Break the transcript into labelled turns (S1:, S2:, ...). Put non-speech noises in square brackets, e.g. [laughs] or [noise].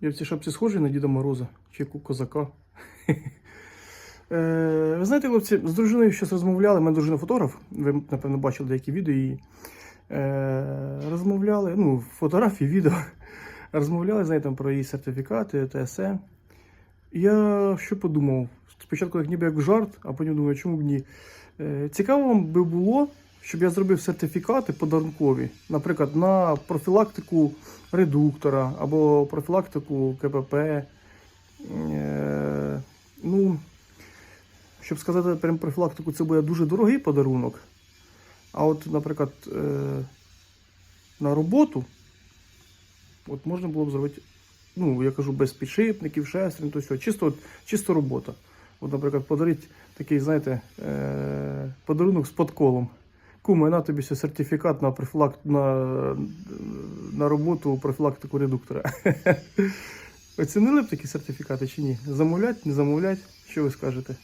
S1: Я в цій шапці схожий на Діда Мороза чи козака. [laughs] Е, Ви знаєте, хлопці, з дружиною щось розмовляли. У мене дружина фотограф. Ви, напевно, бачили деякі відео і е, розмовляли. Ну, фотографії, відео. [laughs] Розмовляли, там про її сертифікати, ТСЕ. Я що подумав? Спочатку як ніби як жарт, а потім думаю, чому б ні. Е, Цікаво вам би було, щоб я зробив сертифікати подарункові, наприклад, на профілактику редуктора або профілактику КПП. Е, ну, щоб сказати прям профілактику, це буде дуже дорогий подарунок. А от, наприклад, е, на роботу от можна було б зробити, ну, я кажу, без підшипників, шестерень, то все, чисто, от, чисто робота. От, наприклад, подарити такий, знаєте, е, подарунок з подколом. Куме, на тобі ще сертифікат на, профілак... на, на роботу профілактику редуктора. [laughs] Оцінили б такі сертифікати чи ні? Замовлять, не замовлять? Що ви скажете?